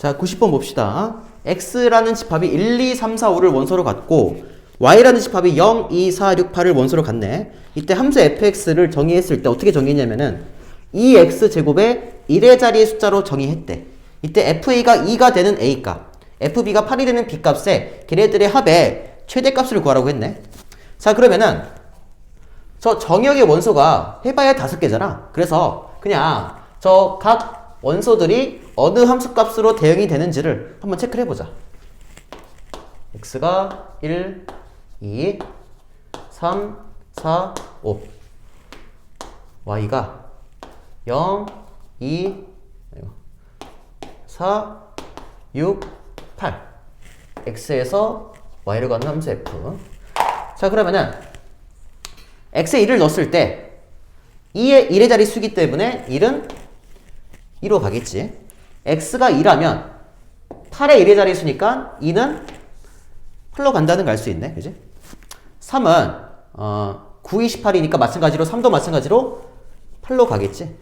자, 90번 봅시다. x라는 집합이 1, 2, 3, 4, 5를 원소로 갖고 y라는 집합이 0, 2, 4, 6, 8을 원소로 갖네. 이때 함수 fx를 정의했을 때 어떻게 정의했냐면은 2x 제곱에 1의 자리의 숫자로 정의했대. 이때 fa가 2가 되는 a 값, fb가 8이 되는 b 값에 걔네들의 합의 최대값을 구하라고 했네. 자, 그러면은 저 정역의 원소가 해봐야 다섯 개잖아. 그래서 그냥 저각 원소들이 어느 함수 값으로 대응이 되는지를 한번 체크를 해보자. x가 1, 2, 3, 4, 5. y가 0, 2, 4, 6, 8. x에서 y를 갖는 함수 f. 자, 그러면은 x에 1을 넣었을 때 2의 1의 자리 수기 때문에 1은 2로 가겠지. x가 2라면 8의 1의 자리 수니까 2는 8로 간다는 걸 알 수 있네. 그지? 3은 어, 9, 28이니까 마찬가지로 3도 마찬가지로 8로 가겠지.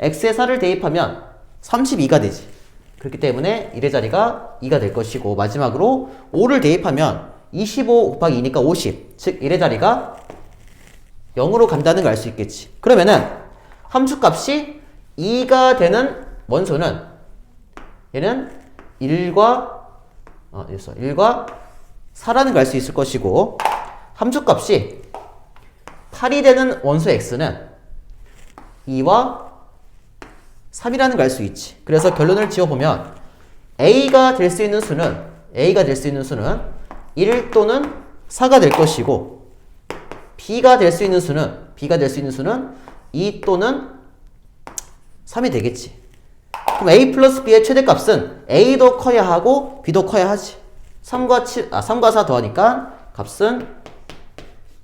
x에 4를 대입하면 32가 되지. 그렇기 때문에 1의 자리가 2가 될 것이고 마지막으로 5를 대입하면 25 곱하기 2니까 50. 즉 1의 자리가 0으로 간다는 걸 알 수 있겠지. 그러면은 함수값이 2가 되는 원소는 얘는 1과 어, 있어. 1과 4라는 걸 알 수 있을 것이고 함수값이 8이 되는 원소 x는 2와 3이라는 걸 알 수 있지. 그래서 결론을 지어보면 a가 될 수 있는 수는 a가 될 수 있는 수는 1 또는 4가 될 것이고 b가 될 수 있는 수는 b가 될 수 있는 수는 2 또는 3이 되겠지. 그럼 a 플러스 b의 최대값은 a도 커야 하고 b도 커야 하지. 3과 7, 아 3과 4 더하니까 값은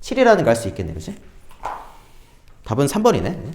7이라는 걸 알 수 있겠네. 그지? 답은 3번이네.